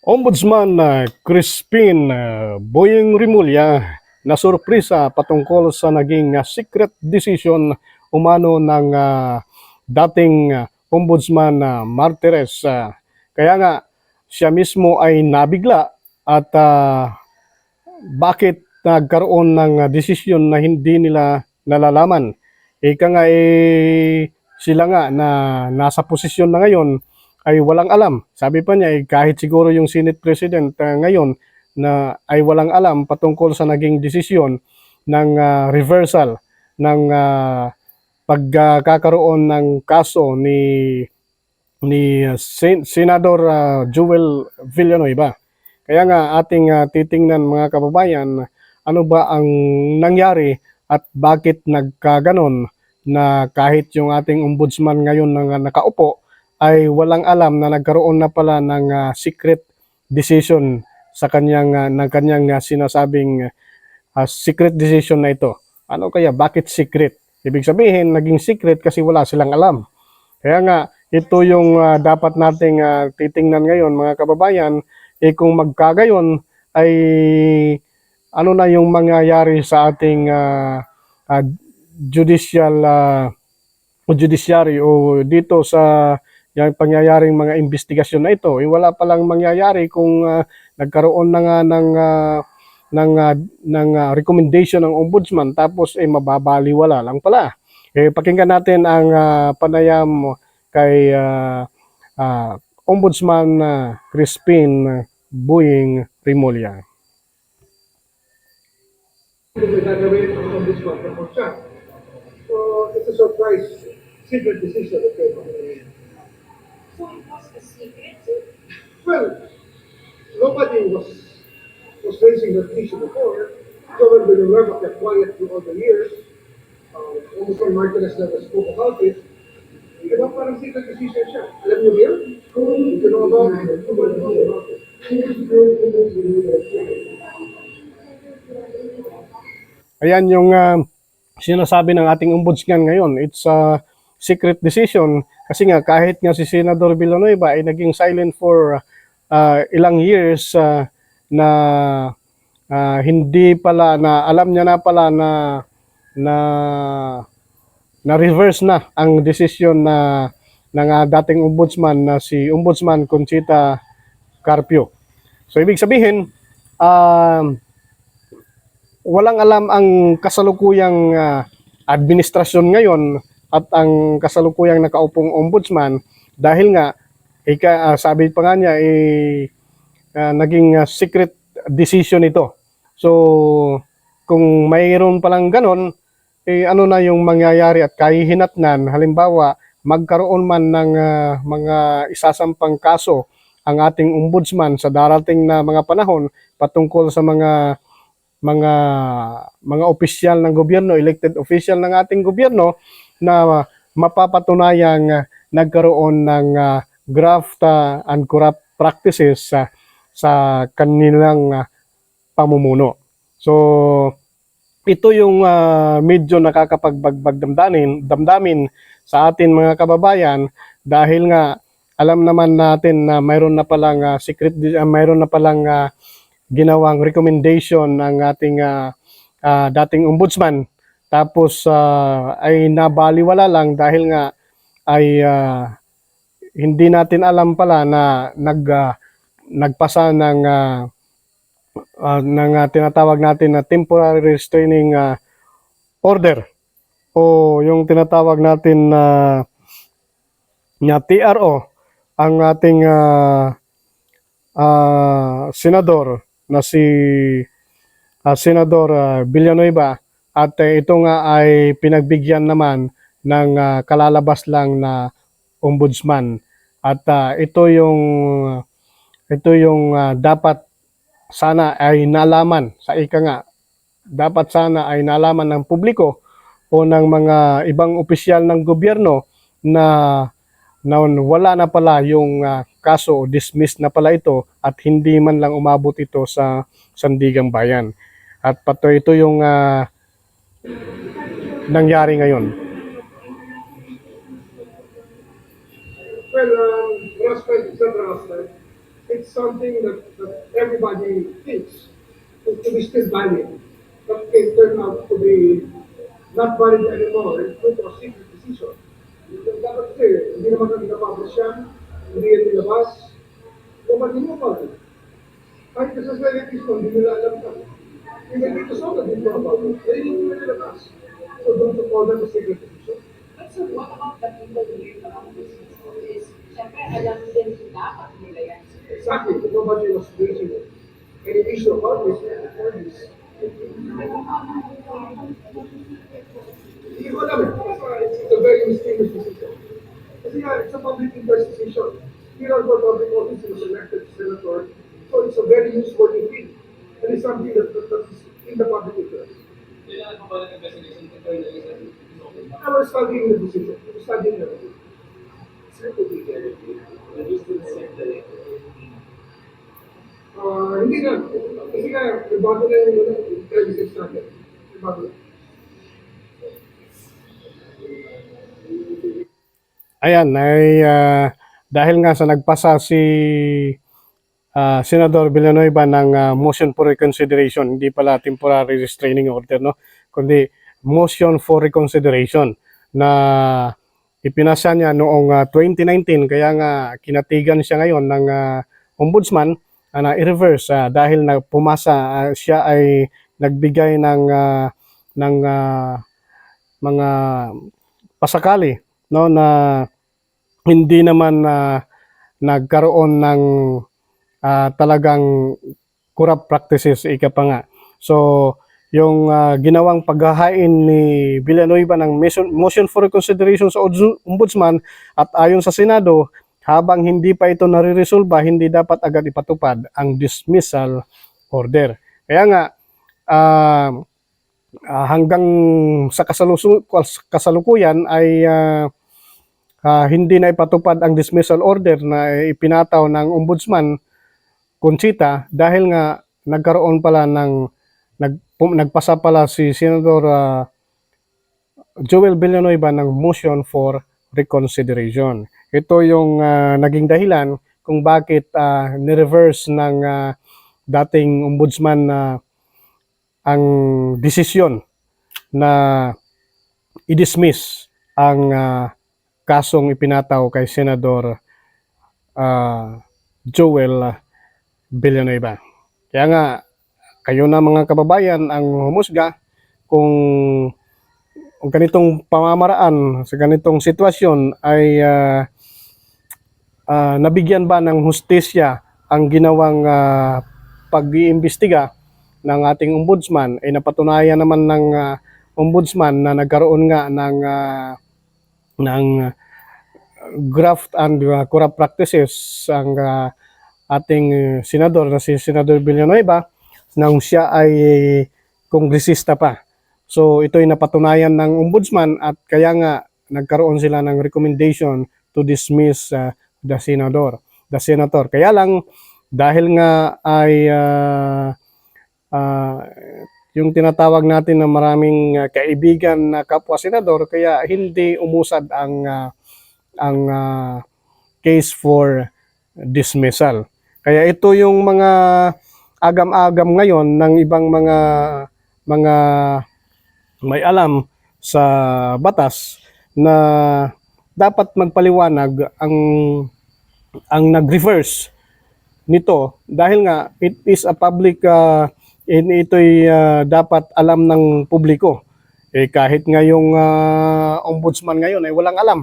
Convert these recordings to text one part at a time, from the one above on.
Ombudsman uh, Crispin uh, Boyeng Rimulya na sorpresa patungkol sa naging uh, secret decision umano ng dating Ombudsman uh, Martires. Kaya nga siya mismo ay nabigla at uh, bakit nagkaroon ng desisyon na hindi nila nalalaman. Ika nga eh, sila nga na nasa posisyon na ngayon ay walang alam. Sabi pa niya, eh, kahit siguro yung Senate President uh, ngayon na ay walang alam patungkol sa naging desisyon ng uh, reversal ng uh, pagkakaroon ng kaso ni ni uh, Sen- Senador uh, Joel Villanueva. Kaya nga ating uh, titingnan mga kababayan ano ba ang nangyari at bakit nagkaganon na kahit yung ating ombudsman ngayon na nakaupo ay walang alam na nagkaroon na pala ng ah, secret decision sa kanyang ah, ng kanyang ah, sinasabing ah, secret decision na ito. Ano kaya bakit secret? Ibig sabihin naging secret kasi wala silang alam. Kaya nga ito yung ah, dapat nating ah, titingnan ngayon mga kababayan eh kung magkagayon ay ano na yung mangyayari sa ating ah, ah, judicial ah, o judiciary o dito sa yung pangyayaring mga investigasyon na ito, eh, wala palang mangyayari kung ah, nagkaroon na nga ng ah, ng ah, ng ah, recommendation ng ombudsman tapos eh mababaliwala lang pala. Eh pakinggan natin ang ah, panayam kay ah, ah, Ombudsman ah, Crispin Buing may gagawin ang ombudsman siya. So, it's a surprise, secret decision from the So it was a secret? Well, nobody was was raising that issue before. Joel Villanueva kept quiet through all the years. Uh, Ombudsman Martinez never spoke about it. Di ba parang secret decision siya? Alam niyo ba yun? You know about it. Nobody knows about it. Ayan yung ah, sinasabi ng ating ombudsman ngayon. It's a secret decision kasi nga kahit nga si Senador Villanueva ay naging silent for ah, ilang years ah, na ah, hindi pala na alam niya na pala na na na reverse na ang desisyon na ng dating ombudsman na si Ombudsman Conchita Carpio. So ibig sabihin um walang alam ang kasalukuyang ah, administrasyon ngayon at ang kasalukuyang nakaupong ombudsman dahil nga ika, ah, sabi pa nga niya eh, ah, naging ah, secret decision ito. So kung mayroon palang ganon, eh, ano na yung mangyayari at kahihinatnan, halimbawa magkaroon man ng ah, mga isasampang kaso ang ating ombudsman sa darating na mga panahon patungkol sa mga mga mga opisyal ng gobyerno, elected official ng ating gobyerno na mapapatunayang ah, nagkaroon ng ah, graft ah, and corrupt practices sa sa kanilang ah, pamumuno. So ito yung ah, medyo nakakapagbagbag damdamin, damdamin sa atin mga kababayan dahil nga alam naman natin na mayroon na palang ah, secret ah, mayroon na palang ah, ginawang recommendation ng ating ah, ah, dating ombudsman tapos ah, ay nabaliwala lang dahil nga ay ah, hindi natin alam pala na nag ah, nagpasa ng ah, ah, ng ah, tinatawag natin na temporary restraining ah, order. O yung tinatawag natin na na TRO ang ating ah, ah, senador na si ah, Senador ah, Villanueva at eh, ito nga ay pinagbigyan naman ng ah, kalalabas lang na ombudsman at ah, ito yung ito yung ah, dapat sana ay nalaman sa ika nga dapat sana ay nalaman ng publiko o ng mga ibang opisyal ng gobyerno na na wala na pala yung ah, kaso dismissed na pala ito at hindi man lang umabot ito sa Sandigang Bayan. At pato ito yung ah, nangyari ngayon. Well, um, harassment is harassment. it's something that, that everybody thinks to, be still valid, but can turn out to be not valid anymore due to a secret decision. Dapat kasi, hindi naman kami napapublish yan, hindi yan nilabas, about it. Kahit sa mo, hindi nila alam ka. Even dito sa mga dito about it, hindi nila nilabas. So don't you call them a secret decision? But sir, what about the people who heard about this is, syempre, alam din dapat nila yan. Exactly, but nobody was raising any issue about this before this. Hindi ko alam eh. It's, it's a very mysterious decision. Kasi nga, it's a public interest decision. Here are for public office was elected senator, so it's a very newsworthy thing. And it's something that, that, that is in the public interest. Kailangan pa ba ng investigation internally sa I was studying the decision, I was studying everything. Sir, to be clear, the set the record. Ah, hindi na. Kasi nga, nabago na yung yung premises natin. Nabago na. Ayan, ay ah, dahil nga sa nagpasa si ah, Senador Villanueva ng ah, motion for reconsideration, hindi pala temporary restraining order, no? kundi motion for reconsideration na ipinasa niya noong ah, 2019 kaya nga kinatigan siya ngayon ng ah, ombudsman ah, na i-reverse ah, dahil na pumasa ah, siya ay nagbigay ng ah, ng ah, mga pasakali no? Na hindi naman na nagkaroon ng ah, talagang corrupt practices ika pa nga. So yung ah, ginawang paghahain ni Villanueva ng motion, motion for reconsideration sa ombudsman at ayon sa Senado habang hindi pa ito nare-resolve hindi dapat agad ipatupad ang dismissal order. Kaya nga ah, ah, hanggang sa kasalukuyan ay ah, ah, hindi na ipatupad ang dismissal order na ipinataw ng ombudsman Conchita dahil nga nagkaroon pala ng nag, pum- nagpasa pala si Senador ah, Joel Villanueva ng motion for reconsideration. Ito yung ah, naging dahilan kung bakit ah, ni-reverse ng ah, dating ombudsman na ang desisyon na i-dismiss ang ah, kasong ipinataw kay Senador ah, Joel Villanueva. Kaya nga, kayo na mga kababayan ang humusga kung ang ganitong pamamaraan sa ganitong sitwasyon ay ah, ah, nabigyan ba ng hustisya ang ginawang ah, pag-iimbestiga ng ating ombudsman ay napatunayan naman ng ah, ombudsman na nagkaroon nga ng ah, ng graft and uh, corrupt practices ang uh, ating uh, senador na si Senador Villanueva nang siya ay kongresista pa. So ito ay napatunayan ng ombudsman at kaya nga nagkaroon sila ng recommendation to dismiss uh, the senador, the senator. Kaya lang dahil nga ay uh, uh, yung tinatawag natin na maraming uh, kaibigan na kapwa senador kaya hindi umusad ang uh, ang uh, case for dismissal. Kaya ito yung mga agam-agam ngayon ng ibang mga mga may alam sa batas na dapat magpaliwanag ang ang nag-reverse nito dahil nga it is a public uh, in ito'y uh, dapat alam ng publiko. Eh kahit nga yung uh, ombudsman ngayon ay walang alam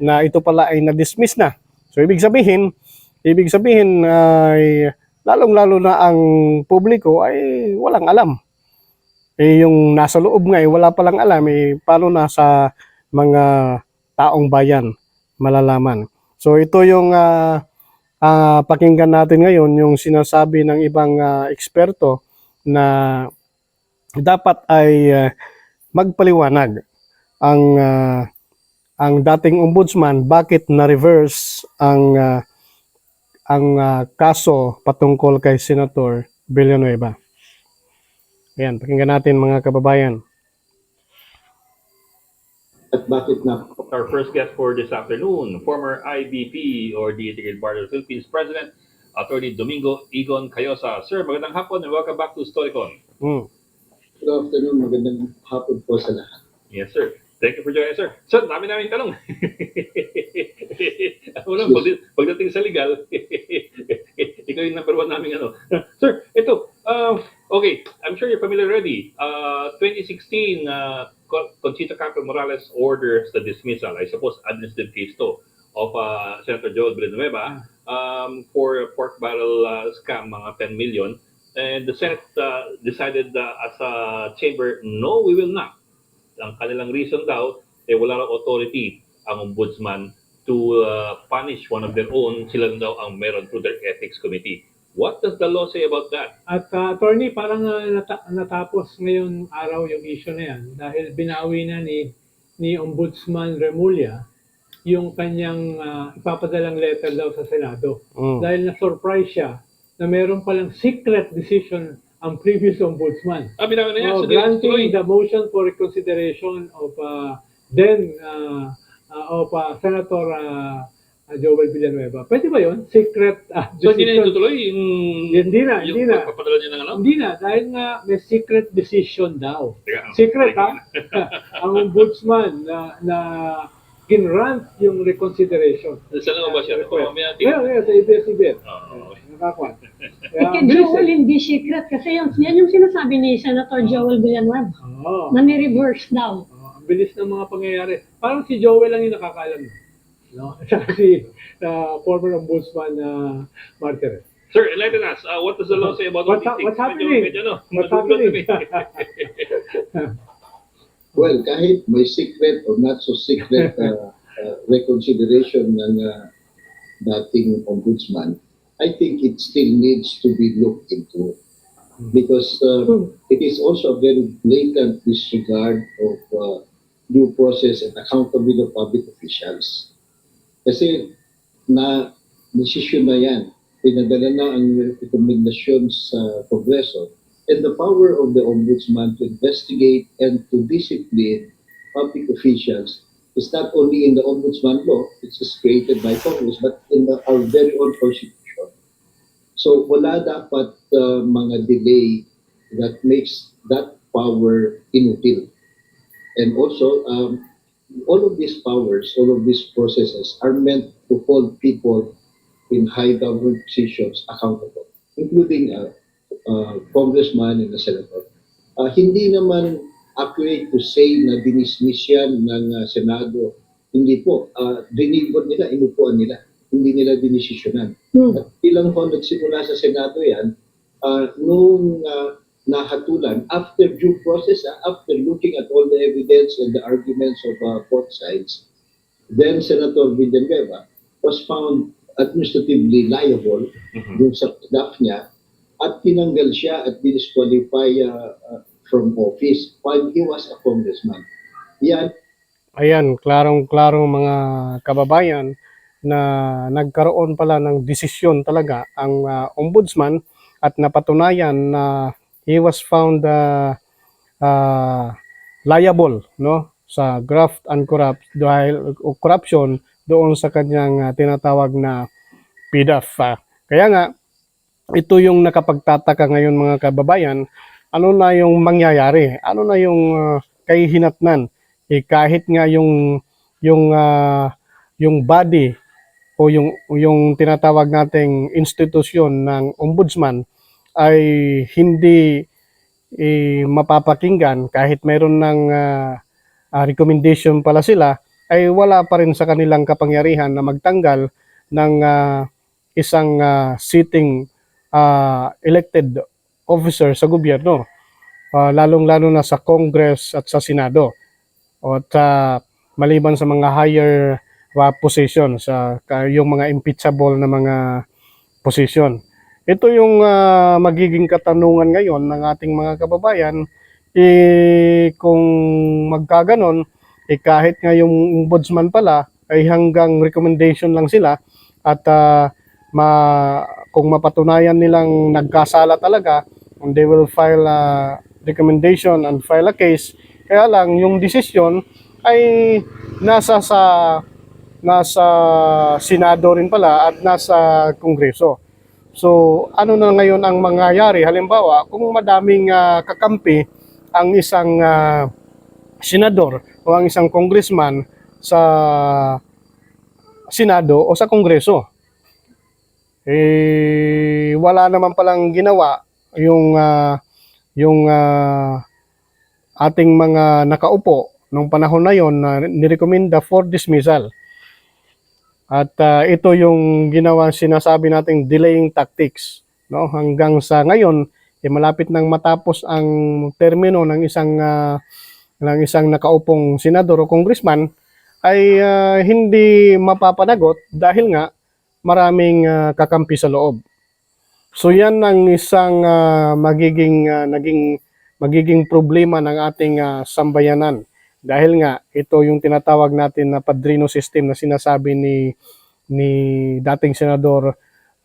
na ito pala ay na-dismiss na. So ibig sabihin, ibig sabihin ay lalong-lalo na ang publiko ay walang alam. Eh yung nasa loob nga ay wala palang alam eh paano na sa mga taong bayan malalaman. So ito yung ah, ah, pakinggan natin ngayon yung sinasabi ng ibang ah, eksperto na dapat ay ah, magpaliwanag ang ah, ang dating ombudsman bakit na-reverse ang ah, ang ah, kaso patungkol kay Senator Villanueva. Ayan, pakinggan natin mga kababayan. At bakit na Our first guest for this afternoon, former IBP or the Integrated Bar of the Philippines President, Attorney Domingo Igon Cayosa. Sir, magandang hapon and welcome back to Storycon. Mm. Good afternoon, magandang hapon po sa lahat. Yes, sir. Thank you for joining sir. Sir, dami namin tanong. Una, pagdating, pagdating sa legal, ikaw yung number one namin ano. sir, ito, uh, okay, I'm sure you're familiar already. Uh, 2016, uh, Con- Conchita Campbell Morales orders the dismissal, I suppose administrative case to, of uh, Senator Joel Villanueva um, for a pork barrel uh, scam, mga 10 million. And the Senate uh, decided uh, as a chamber, no, we will not ang kanilang reason daw, eh wala raw authority ang ombudsman to uh, punish one of their own. Sila daw ang meron through their ethics committee. What does the law say about that? At uh, attorney, parang uh, nata- natapos ngayon araw yung issue na yan dahil binawi na ni ni Ombudsman Remulla yung kanyang uh, ipapadalang letter daw sa Senado. Mm. Dahil na-surprise siya na meron palang secret decision ang previous ombudsman. Ah, binawi na niya. Oh, So, granting the motion for reconsideration of uh, then uh, uh, of uh, Senator uh, Joel Villanueva. Pwede ba yun? Secret uh, So, hindi na itutuloy yung... Hindi na, yung hindi na. pagpapadala niya ng ano? Hindi na, dahil nga may secret decision daw. Teka, Secret ha? ang ombudsman na, na ginrant yung reconsideration. Saan na ba siya? Request. Mamaya, Ngayon, ngayon, sa ABS-CBN. Oh, okay. Nakakuha. Eh, kay Joel, hindi secret. Kasi yung, yan yung sinasabi ni Senator Joel Villanueva Oo. na ni-reverse daw. Oh, bilis ng mga pangyayari. Parang si Joel lang yung nakakalam. No? Saka si uh, former ombudsman na Martires. Sir, enlighten us. Uh, what does the law say about all What's these hap- things? what's happening? Medyo, medyo, ano, What's happening? Well, kahit may secret or not so secret uh, uh, reconsideration ng uh, dating ombudsman, I think it still needs to be looked into because uh, it is also a very blatant disregard of uh, due process and accountability of public officials. Kasi na desisyon na yan, pinadala na ang rekomendasyon sa Kongreso and the power of the ombudsman to investigate and to discipline public officials is not only in the ombudsman law, is created by Congress, but in the, our very own constitution. So wala dapat uh, mga delay that makes that power inutil. And also, um, all of these powers, all of these processes are meant to hold people in high government positions accountable, including uh, uh, congressman and the senator. Uh, hindi naman accurate to say na dinismiss yan ng uh, Senado. Hindi po. Uh, dinigod nila, inupuan nila. Hindi nila dinisisyonan. Hmm. At bilang po nagsimula sa Senado yan, uh, nung uh, nahatulan, after due process, ah, after looking at all the evidence and the arguments of uh, both sides, then Senator Villanueva was found administratively liable Mhm. dun sa staff niya at tinanggal siya at disqualify uh, uh, from office while he was a congressman. Yan Ayan, klarong-klarong mga kababayan na nagkaroon pala ng desisyon talaga ang ah, ombudsman at napatunayan na he was found ah, ah, liable no sa graft and corrupt dahil o corruption doon sa kanyang ah, tinatawag na PDAF. ah. Kaya nga ito yung nakapagtataka ngayon mga kababayan, ano na yung mangyayari? Ano na yung ah, kahihinatnan? eh, kahit nga yung yung ah, yung body o yung yung tinatawag nating institusyon ng ombudsman ay hindi eh, mapapakinggan kahit mayroon ng ah, ah, recommendation pala sila ay wala pa rin sa kanilang kapangyarihan na magtanggal ng ah, isang ah, sitting ah, elected officer sa gobyerno Ah, lalong-lalo na sa Congress at sa Senado at ah, maliban sa mga higher uh, position sa ka- yung mga impeachable na mga position. Ito yung ah, magiging katanungan ngayon ng ating mga kababayan eh kung magkaganon eh kahit nga yung ombudsman pala ay hanggang recommendation lang sila at ah, ma kung mapatunayan nilang nagkasala talaga they will file a recommendation and file a case kaya lang yung desisyon ay nasa sa nasa Senado rin pala at nasa Kongreso. So, ano na ngayon ang mangyayari? Halimbawa, kung madaming ah, kakampi ang isang ah, senador o ang isang congressman sa Senado o sa Kongreso, eh, wala naman palang ginawa yung ah, yung ah, ating mga nakaupo nung panahon na yon na nirekomenda for dismissal. At ah, ito yung ginawa sinasabi nating delaying tactics, no? Hanggang sa ngayon, eh, malapit nang matapos ang termino ng isang ah, ng isang nakaupong senador o congressman ay ah, hindi mapapanagot dahil nga maraming ah, kakampi sa loob. So yan ang isang ah, magiging ah, naging magiging problema ng ating ah, sambayanan. Dahil nga ito yung tinatawag natin na padrino system na sinasabi ni ni dating senador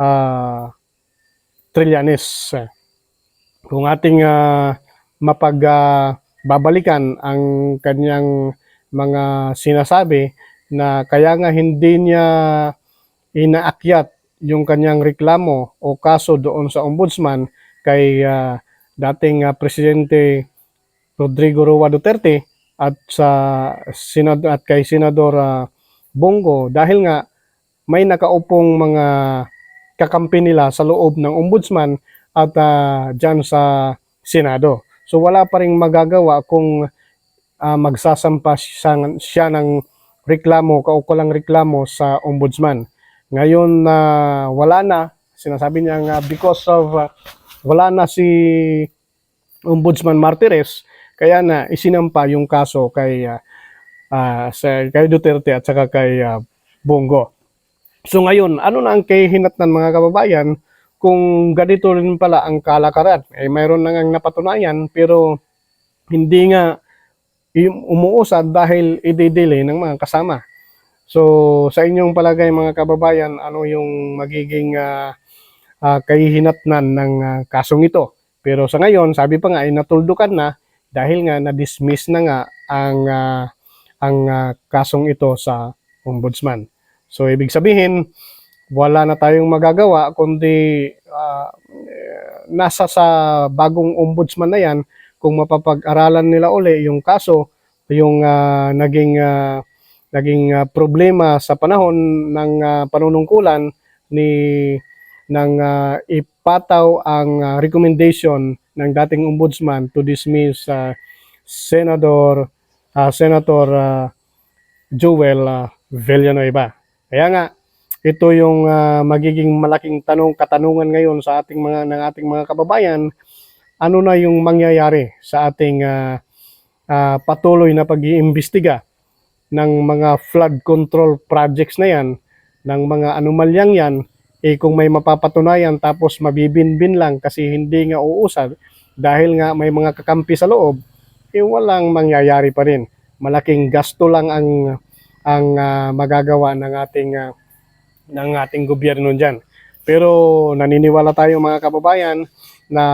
ah, Trillanes. Kung ating ah, mapag ah, babalikan ang kanyang mga sinasabi na kaya nga hindi niya inaakyat yung kanyang reklamo o kaso doon sa ombudsman kay ah, dating ah, presidente Rodrigo Roa Duterte at sa senad at kay senador ah, Bongo dahil nga may nakaupong mga kakampi nila sa loob ng ombudsman at ah, dyan sa Senado. So wala pa ring magagawa kung ah, magsasampa siya, siya ng reklamo, kaukulang reklamo sa ombudsman. Ngayon na wala na, sinasabi niya nga because of ah, wala na si Ombudsman Martires, kaya na isinampa yung kaso kay ah, ah, sa kay Duterte at saka kay ah, Bongo. So ngayon, ano na ang kahinatnan mga kababayan kung ganito rin pala ang kalakaran? Eh mayroon na ngang napatunayan pero hindi nga umuusad dahil i-delay ng mga kasama. So sa inyong palagay mga kababayan, ano yung magiging ah, ah, kahihinatnan ng ah, kasong ito? Pero sa ngayon, sabi pa nga ay natuldukan na dahil nga na-dismiss na nga ang ah, ang ah, kasong ito sa ombudsman. So ibig sabihin, wala na tayong magagawa kundi eh, nasa sa bagong ombudsman na yan kung mapapag-aralan nila uli yung kaso, yung ah, naging ah, naging ah, problema sa panahon ng ah, panunungkulan ni ng ah, ipataw ang ah, recommendation ng dating ombudsman to dismiss ah, Senador ah, Senator ah, Joel ah, Villanueva. Kaya nga ito yung ah, magiging malaking tanong katanungan ngayon sa ating mga ng ating mga kababayan ano na yung mangyayari sa ating ah, ah, patuloy na pag-iimbestiga ng mga flood control projects na yan ng mga anomalyang yan eh kung may mapapatunayan tapos mabibinbin lang kasi hindi nga uusad dahil nga may mga kakampi sa loob eh walang mangyayari pa rin malaking gasto lang ang ang ah, magagawa ng ating ah, ng ating gobyerno diyan. Pero naniniwala tayo mga kababayan na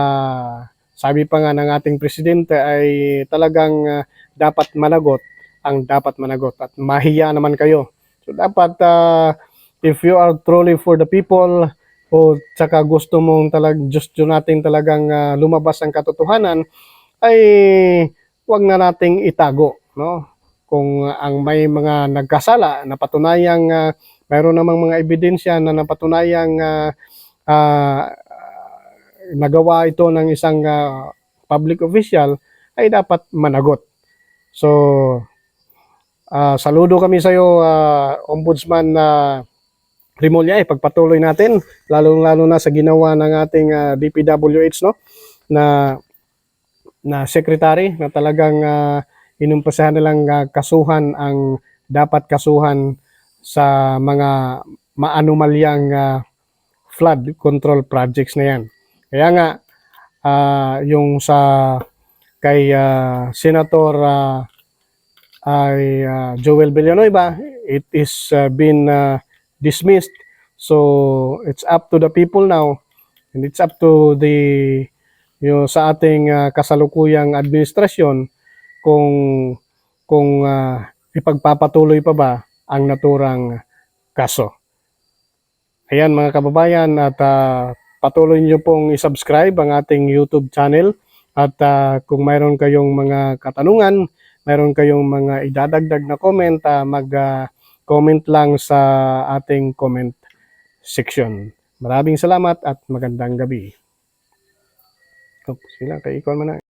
sabi pa nga ng ating presidente ay talagang ah, dapat managot ang dapat managot at mahiya naman kayo. So dapat ah, if you are truly for the people o tsaka gusto mong talag gusto natin talagang ah, lumabas ang katotohanan ay wag na nating itago, no? Kung ang may mga nagkasala, napatunayang uh, mayroon namang mga ebidensya na napatunayang ah, ah, nagawa ito ng isang ah, public official, ay dapat managot. So, ah, saludo kami sa iyo, Ombudsman na Rimulya, ipagpatuloy natin, lalo-lalo na sa ginawa ng ating ah, DPWH, no? Na na secretary na talagang uh, inumpisahan nilang ah, kasuhan ang dapat kasuhan sa mga maanumalyang ah, flood control projects na yan. Kaya nga ah, yung sa kay ah, Senator ah, ay ah, Joel Villanueva, it is ah, been ah, dismissed. So it's up to the people now and it's up to the yung sa ating ah, kasalukuyang administrasyon kung kung ah, ipagpapatuloy pa ba ang naturang kaso. Ayan mga kababayan at ah, patuloy niyo pong i-subscribe ang ating YouTube channel at ah, kung mayroon kayong mga katanungan, mayroon kayong mga idadagdag na comment, ah, mag-comment lang sa ating comment section. Maraming salamat at magandang gabi. Oh, sila, kay ikaw man na.